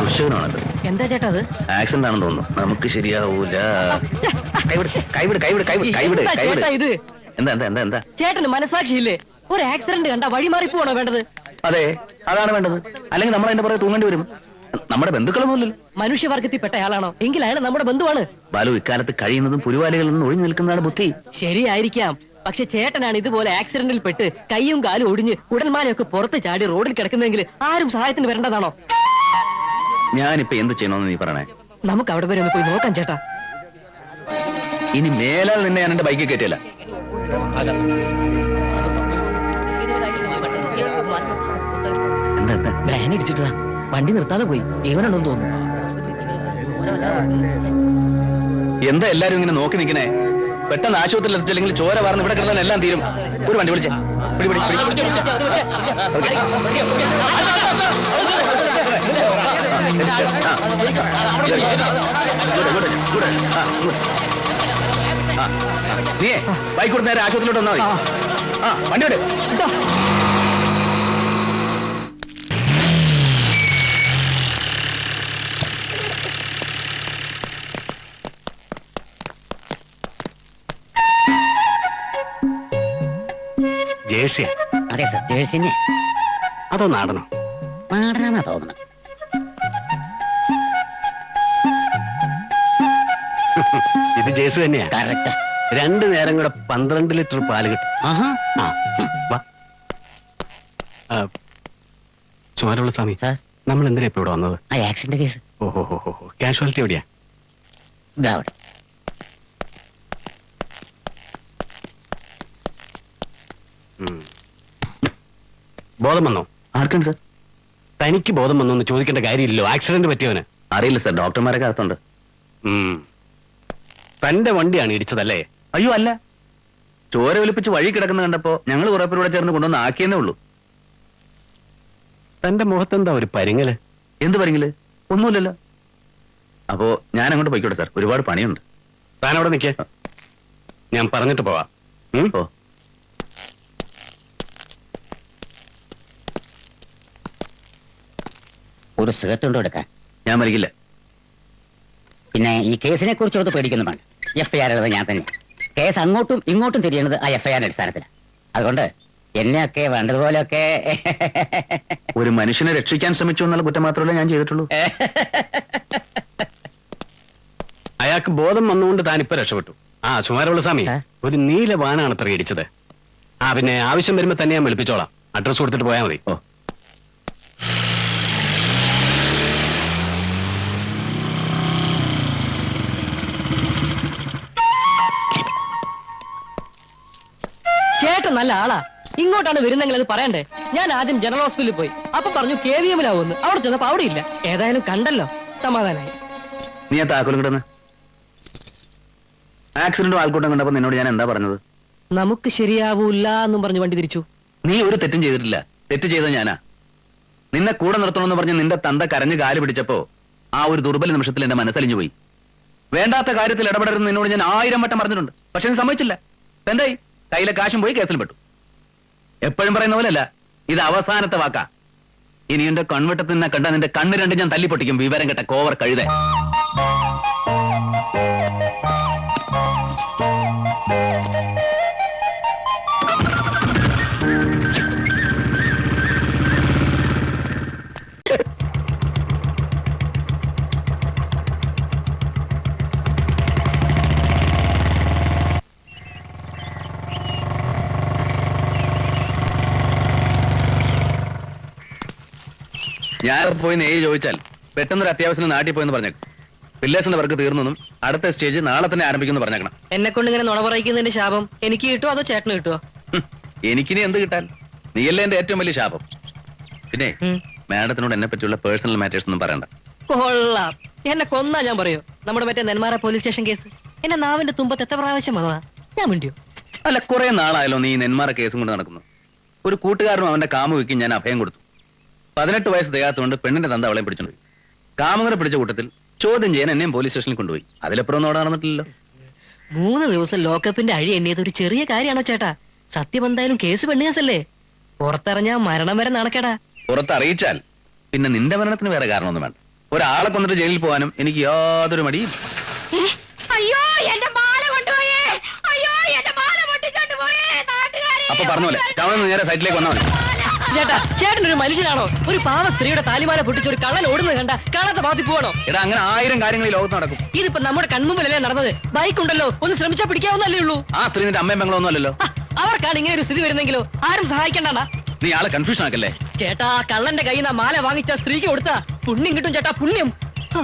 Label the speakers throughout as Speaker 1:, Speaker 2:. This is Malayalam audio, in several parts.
Speaker 1: ദുഷ്യവനാണല്ലോ
Speaker 2: എന്താ ചേട്ടാ അത്?
Speaker 1: ആക്സിഡന്റ് ആണെന്ന് തോന്നുന്നു. നമുക്ക് ശരിയാവൂല. കൈവിട് കൈവിട് കൈവിട് കൈവിട് കൈവിട്
Speaker 2: എന്താ ചേട്ടാ ഇത്?
Speaker 1: എന്താ എന്താ എന്താ
Speaker 2: ചേട്ടന് മനസാക്ഷിയില്ലേ? ഒരു ആക്സിഡന്റ് കണ്ട വഴി മാറി പോണോ വേണ്ടത്?
Speaker 1: അതെ അതാണ് വേണ്ടത്. അല്ലെങ്കിൽ നമ്മൾ അതിന്റെ പുറകെ തൂങ്ങേണ്ടി വരും. നമ്മുടെ ബന്ധുക്കളൊന്നുമില്ലല്ലോ.
Speaker 2: മനുഷ്യവർഗത്തിൽപ്പെട്ട ആളാണോ എങ്കിൽ അയാൾ നമ്മുടെ ബന്ധുവാണ്.
Speaker 1: ബാലു ഇക്കാലത്ത് കഴിയുന്നതും പുരുവാലികളിൽ നിന്ന് ഒഴിഞ്ഞു നിൽക്കുന്നതാണ് ബുദ്ധി.
Speaker 2: ശരിയായിരിക്കാം. പക്ഷെ ചേട്ടനാണ് ഇതുപോലെ ആക്സിഡന്റിൽ പെട്ട് കൈയും കാലും ഒടിഞ്ഞ് ഉടൽമാലയൊക്കെ പുറത്ത് ചാടി റോഡിൽ കിടക്കുന്നെങ്കിൽ ആരും സഹായത്തിന് വരേണ്ടതാണോ?
Speaker 1: ഞാനിപ്പോ എന്ത് ചെയ്യണമെന്ന് നീ പറയണേ?
Speaker 2: നമുക്ക് അവിടെ വരെ ഒന്ന് പോയി നോക്കാം ചേട്ടാ.
Speaker 1: ഇനി മേലാൽ നിന്നെ ഞാൻ എന്റെ ബൈക്കിൽ കയറ്റില്ല എന്താ
Speaker 2: ഇടിച്ചിട്ടാ വണ്ടി നിർത്താതെ പോയി. ഇവനുണ്ടെന്ന് തോന്നുന്നു.
Speaker 1: എന്താ എല്ലാരും ഇങ്ങനെ നോക്കി നിൽക്കണേ? പെട്ടെന്ന് ആശുപത്രിയിൽ എത്തിച്ചില്ലെങ്കിൽ ചോര വാർന്ന് ഇവിടെ കിടന്നാൽ എല്ലാം തീരും. ഒരു വണ്ടി വിളിച്ചേ. പിടി പിടി ആ. ബൈക്ക് കൊടുത്ത് നേരെ ആശുപത്രിയിലോട്ട് വന്നാൽ മതി. ആ വണ്ടി വിട്.
Speaker 3: ജേഴ്സിയാ
Speaker 4: അതെ സർ ജേഴ്സിനെ
Speaker 3: അതോ നാടനോ
Speaker 4: നാടനാന്നാ തോന്നുന്നത്
Speaker 3: ഇത് ജേഴ്സി തന്നെയാ.
Speaker 4: കറക്റ്റ്
Speaker 3: രണ്ടു നേരം കൂടെ പന്ത്രണ്ട് ലിറ്റർ പാൽ കിട്ടും. സുമാരമുള്ള സ്വാമി നമ്മൾ എന്തിനാ ഇപ്പൊ ഇവിടെ വന്നത്?
Speaker 4: ആ ആക്സിഡന്റ് കേസ്
Speaker 3: ഓഹോ കാഷ്വാലിറ്റി എവിടെയാ?
Speaker 4: ഇതാ അവിടെ.
Speaker 3: ബോധം വന്നോ?
Speaker 1: ആർക്കാണ് സാർ?
Speaker 3: തനിക്ക് ബോധം വന്നോ എന്ന് ചോദിക്കേണ്ട കാര്യമില്ലല്ലോ. ആക്സിഡന്റ് പറ്റിയവന്.
Speaker 1: അറിയില്ല സാർ ഡോക്ടർമാരൊക്കെ അകത്തുണ്ട്.
Speaker 3: തന്റെ വണ്ടിയാണ് ഇടിച്ചതല്ലേ?
Speaker 1: അയ്യോ അല്ല. ചോര ഒലിപ്പിച്ച് വഴി കിടക്കുന്ന കണ്ടപ്പോ ഞങ്ങൾ കുറെ പേരൂടെ ചേർന്ന് കൊണ്ടുവന്ന് ആക്കിയെന്നേ ഉള്ളൂ.
Speaker 3: തന്റെ മുഖത്തെന്താ ഒരു പരിങ്ങൽ?
Speaker 1: എന്ത് പരിങ്ങൽ? ഒന്നുമില്ലല്ലോ. അപ്പോ ഞാൻ അങ്ങോട്ട് പോയിക്കോട്ടെ സാർ. ഒരുപാട് പണിയുണ്ട്.
Speaker 3: താൻ അവിടെ നിൽക്കേ ഞാൻ പറഞ്ഞിട്ട് പോവാ?
Speaker 1: ഓ
Speaker 4: ഒരു സിഗരറ്റ് ഉണ്ടോ എടുക്കാൻ?
Speaker 1: ഞാൻ മരിക്കില്ല.
Speaker 4: പിന്നെ ഈ കേസിനെ കുറിച്ച് ഒന്ന് പേടിക്കുന്നു വേണ്ട. എഫ് ഐ ആർ ഞാൻ തന്നെ. കേസ് അങ്ങോട്ടും ഇങ്ങോട്ടും തിരിയുന്നത് ആ എഫ് ഐ ആറിന്റെ അടിസ്ഥാനത്തിലാണ് അതുകൊണ്ട് എന്നെയൊക്കെ വേണ്ടതുപോലെയൊക്കെ
Speaker 1: ഒരു മനുഷ്യനെ രക്ഷിക്കാൻ ശ്രമിച്ചു എന്നുള്ള കുറ്റം മാത്രമല്ല ഞാൻ ചെയ്തിട്ടുള്ളൂ.
Speaker 3: അയാൾക്ക് ബോധം വന്നുകൊണ്ട് താൻ ഇപ്പൊ രക്ഷപ്പെട്ടു. ആ സുമാരമുള്ള സ്വാമി ഒരു നീല വാനാണ് അത്ര ഇടിച്ചത്. ആ പിന്നെ ആവശ്യം വരുമ്പോ തന്നെ ഞാൻ വിളിപ്പിച്ചോളാം. അഡ്രസ് കൊടുത്തിട്ട് പോയാൽ മതി.
Speaker 1: ഓ.
Speaker 2: ചേട്ടൻ നല്ല ആളാ. ഇങ്ങോട്ടാണ് വരുന്നെങ്കിൽ അത് പറയണ്ടേ? ഞാൻ ആദ്യം ജനറൽ ഹോസ്പിറ്റലിൽ പോയി. അപ്പൊ പറഞ്ഞു കെ വി എമ്മിലാവുന്നു അവിടെ ചെന്നപ്പോ അവിടെ ഇല്ല. ഏതായാലും കണ്ടല്ലോ. സമാധാനായി.
Speaker 1: നീ ആ താക്കോലും കിടന്ന്. ആക്സിഡന്റും ആൾക്കൂട്ടം കണ്ടപ്പോ നിന്നോട് ഞാൻ എന്താ പറഞ്ഞത്?
Speaker 2: നമുക്ക് ശരിയാവൂല്ല എന്നും പറഞ്ഞു വണ്ടി തിരിച്ചു.
Speaker 1: നീ ഒരു തെറ്റും ചെയ്തിട്ടില്ല. തെറ്റ് ചെയ്തത് ഞാനാ. നിന്നെ കൂടെ നിർത്തണമെന്ന് പറഞ്ഞ് നിന്റെ തന്ത കരഞ്ഞ് കാൽ പിടിച്ചപ്പോ ആ ഒരു ദുർബല നിമിഷത്തിൽ എന്റെ മനസ്സലിഞ്ഞു പോയി. വേണ്ടാത്ത കാര്യത്തിൽ ഇടപെടരുന്ന് നിന്നോട് ഞാൻ ആയിരം വട്ടം പറഞ്ഞിട്ടുണ്ട്. പക്ഷെ നീ സമ്മതിച്ചില്ല. എന്തായി? കയ്യിലെ കാശും പോയി കേസിൽ പെട്ടു. എപ്പോഴും പറയുന്ന പോലെയല്ല ഇത് അവസാനത്തെ വാക്കാ. ഇനി എന്റെ കൺവെട്ടത്തിൽ നിന്നെ കണ്ട നിന്റെ കണ്ണ് രണ്ട് ഞാൻ തല്ലിപ്പൊട്ടിക്കും വിവരം കെട്ട കോവർ കഴുതേ ഞാൻ പോയി നെയ്യ് ചോദിച്ചാൽ പെട്ടെന്നൊരു അത്യാവശ്യം നാട്ടിൽ പോയെന്ന് പറഞ്ഞേക്കും. പില്ലേഴ്സിന്റെ വർക്ക് തീർന്നെന്നും അടുത്ത സ്റ്റേജ് നാളെ തന്നെ ആരംഭിക്കുമെന്ന് പറഞ്ഞേക്കണം.
Speaker 2: എന്നെ കൊണ്ട് ഇങ്ങനെ നുണ പറയിക്കുന്നതിന്റെ ശാപം എനിക്ക് കിട്ടുമോ അതോ ചേട്ടന് കിട്ടുമോ
Speaker 1: എനിക്കിനി എന്ത് കിട്ടാൻ? നീയല്ലേ എന്റെ ഏറ്റവും വലിയ ശാപം. പിന്നെ. മാഡത്തിനോട് എന്നെ പറ്റിയുള്ള പേഴ്സണൽ മാറ്റേഴ്സ് ഒന്നും പറയണ്ട.
Speaker 2: കൊള്ളാം. എന്നെ കൊന്നാ ഞാൻ പറയൂ. നമ്മുടെ മറ്റേ നെന്മാറ പോലീസ് സ്റ്റേഷൻ കേസ്. എന്നെ നാവിന്റെ തുമ്പത്ത് എത്ര പ്രാവശ്യം വന്നതാ? ഞാൻ മിണ്ടിയോ?
Speaker 1: അല്ല കുറെ നാളായാലോ നീ നെന്മാറ കേസും കൊണ്ട് നടക്കുന്നു. ഒരു കൂട്ടുകാരനും അവന്റെ കാമുകിക്കും ഞാൻ അഭയം കൊടുത്തു. പതിനെട്ട് വയസ്സ് തികയാത്തതുകൊണ്ട് പെണ്ണിന്റെ തന്ത അവളെ പിടിച്ചുണ്ട് കാമുകനെ പിടിച്ച കൂട്ടത്തിൽ ചോദ്യം ചെയ്യാൻ എന്നെയും പോലീസ് സ്റ്റേഷനിൽ കൊണ്ടുപോയി. അതിലപ്പുറം ഒന്നും അവിടെ നടന്നിട്ടില്ലല്ലോ.
Speaker 2: മൂന്ന് ദിവസം ലോക്കപ്പിന്റെ അഴി എണ്ണിയത് ഒരു ചെറിയ കാര്യമാണോ ചേട്ടാ? സത്യം എന്തായാലും കേസ് പെണ്ണുകേസല്ലേ? പുറത്തിറങ്ങാ മരണം വരെ നടക്കടാ.
Speaker 1: പുറത്തറിയിച്ചാൽ പിന്നെ നിന്റെ മരണത്തിന് വേറെ കാരണമൊന്നും വേണ്ട. ഒരാളെ കൊന്നിട്ട് ജയിലിൽ പോകാനും എനിക്ക് യാതൊരു മടിയും
Speaker 5: അയ്യോ എന്റെ മാല കൊണ്ടുപോയേ. അയ്യോ എന്റെ മാല പൊട്ടിച്ചോണ്ട് പോയേ നാട്ടുകാരെ.
Speaker 1: അപ്പൊ പറഞ്ഞ പോലെ ടൗണിൽ നിന്ന് നേരെ സൈറ്റിലേക്ക് വന്നാൽ മതി.
Speaker 2: ചേട്ടാ ചേട്ടൻ ഒരു മനുഷ്യനാണോ? ഒരു പാവ സ്ത്രീയുടെ താലിമാല പൊട്ടിച്ച് ഒരു കള്ളൻ ഓടുന്നത് കണ്ട കാണാത്ത പാതി പോവാണോ?
Speaker 1: എടാ അങ്ങനെ ആയിരം കാര്യങ്ങൾ ഈ ലോകത്ത് നടക്കും.
Speaker 2: ഇതിപ്പോ നമ്മുടെ കൺമുമ്പിലല്ലേ നടന്നത്? ബൈക്ക് ഉണ്ടല്ലോ ഒന്ന് ശ്രമിച്ചാ പിടിക്കാവുന്നല്ലേ ഉള്ളൂ.
Speaker 1: ആ സ്ത്രീ നിന്റെ അമ്മയും പെങ്ങളൊന്നും അല്ലല്ലോ.
Speaker 2: ഹ, അവർക്കാണ് ഇങ്ങനെ ഒരു സ്ഥിതി വരുന്നെങ്കിലോ? ആരും സഹായിക്കണ്ടാ
Speaker 1: നീ ആളെ കൺഫ്യൂഷൻ ആക്കല്ലേ?
Speaker 2: ചേട്ടാ ആ കള്ളന്റെ കയ്യിൽ നിന്ന് മാല വാങ്ങിച്ച സ്ത്രീക്ക് കൊടുത്താ. പുണ്യം കിട്ടും ചേട്ടാ പുണ്യം. ആ.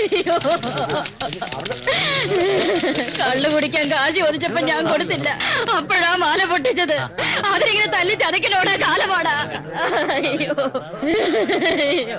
Speaker 5: അയ്യോ. കള്ളു കുടിക്കാൻ കാശി ഒതിച്ചപ്പോ ഞാൻ കൊടുത്തില്ല. അപ്പോഴാ മാല പൊട്ടിച്ചത്. അതിനിങ്ങനെ തല്ലി ചതക്കലോടാ കാലപാടാ അയ്യോ. അയ്യോ.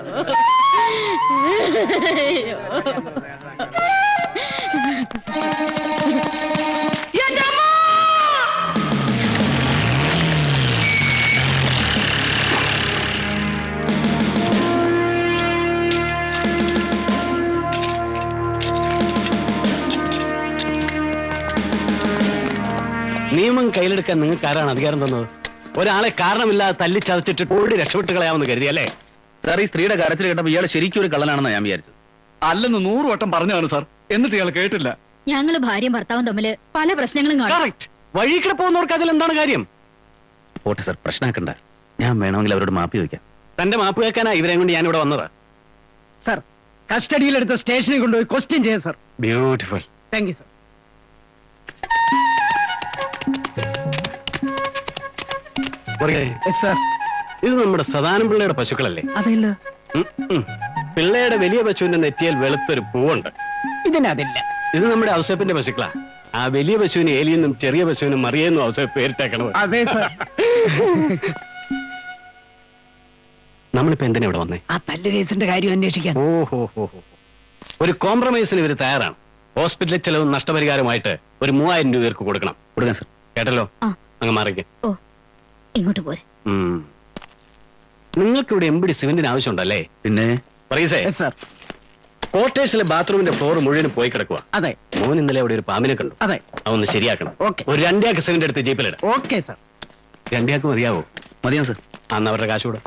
Speaker 3: നിയമം കയ്യിലെടുക്കാൻ നിങ്ങൾക്ക് ആരാണ് അധികാരം തന്നത്? ഒരാളെ കാരണമില്ലാതെ തല്ലി ചതച്ചിട്ട് ഓടി രക്ഷപ്പെട്ട് കളയാമെന്ന് കരുതി അല്ലേ?
Speaker 1: സാർ ഈ സ്ത്രീയുടെ കരച്ചിൽ കേട്ടപ്പോൾ ഇയാൾ ശരിക്കും ഒരു കള്ളനാണെന്ന് ഞാൻ വിചാരിച്ചു
Speaker 6: അല്ലെന്ന് നൂറ് വട്ടം പറഞ്ഞതാണ് സാർ. എന്നിട്ട് ഇയാൾ കേട്ടില്ല.
Speaker 5: ഞങ്ങൾ ഭാര്യയും ഭർത്താവും തമ്മിൽ പല പ്രശ്നങ്ങളും കാണും.
Speaker 3: കറക്റ്റ് വഴി കൂടെ പോകുന്നവർക്ക് അതിൽ എന്താണ് കാര്യം?
Speaker 1: പോട്ടെ സാർ പ്രശ്നമാക്കണ്ട ഞാൻ വേണമെങ്കിൽ അവരോട് മാപ്പി ചോദിക്കാം.
Speaker 3: തന്റെ മാപ്പ് കേൾക്കാനാ ഇവരെ കൊണ്ട് ഞാൻ ഇവിടെ വന്നത്.
Speaker 6: സാർ കസ്റ്റഡിയിലെടുത്ത സ്റ്റേഷനിൽ കൊണ്ടുപോയി ക്വസ്റ്റ്യൻ ചെയ്യാം sir.
Speaker 3: Beautiful
Speaker 6: thank you sir
Speaker 3: ഇത് നമ്മുടെ സദാനം പിള്ളയുടെ പശുക്കളല്ലേ?
Speaker 6: അതില്ല.
Speaker 3: പിള്ളയുടെ വലിയ പശുവിന്റെ നെറ്റിയിൽ വെളുത്തൊരു പൂവുണ്ട്.
Speaker 6: ഇതിനതില്ല.
Speaker 3: ഇത് നമ്മുടെ ഔസേപ്പിന്റെ പശുക്കളാ. ആ വലിയ പശുവിന് ഏലിയെന്നും ചെറിയ പശുവിനും മറിയെന്നും ഔസേപ്പ് പേരിട്ടേക്കണം
Speaker 6: അതെ
Speaker 3: നമ്മളിപ്പോ എന്തിനാ ഇവിടെ വന്നേ?
Speaker 6: ആ തല്ല് കേസിന്റെ കാര്യം അന്വേഷിക്കാൻ.
Speaker 3: ഓഹോ ഒരു കോംപ്രമൈസിന് ഇവർ തയ്യാറാണ്. ഹോസ്പിറ്റലിൽ ചെലവും നഷ്ടപരിഹാരമായിട്ട് ഒരു മൂവായിരം രൂപ കൊടുക്കണം.
Speaker 1: കൊടുക്കാം സർ
Speaker 3: കേട്ടല്ലോ. അങ്ങ് മാറിക്കാം.
Speaker 5: ഇങ്ങോട്ട് പോരെ.
Speaker 3: നിങ്ങൾക്ക് ഇവിടെ എംപിടി സിമെന്റിന് ആവശ്യമുണ്ടല്ലേ?
Speaker 1: പിന്നെ?
Speaker 3: പറയസേ
Speaker 6: സാർ
Speaker 3: ക്വാർട്ടേഴ്സിലെ ബാത്റൂമിന്റെ ഫ്ലോർ മുഴുവൻ പോയി കിടക്കുക
Speaker 6: അതെ.
Speaker 3: മോൻ ഇന്നലെ അവിടെ ഒരു പാമ്പിനെ കണ്ടു.
Speaker 6: അതെ.
Speaker 3: അതൊന്ന് ശരിയാക്കണം.
Speaker 6: ഓക്കെ
Speaker 3: ഒരു രണ്ടാക്ക് സിമെന്റ് എടുത്ത് ജീപ്പിലിട
Speaker 6: ഓക്കെ സാർ
Speaker 3: രണ്ടാക്ക് മതിയാവോ?
Speaker 1: മതിയോ സാർ
Speaker 3: അന്ന് അവരുടെ കാശ് കൂടെ.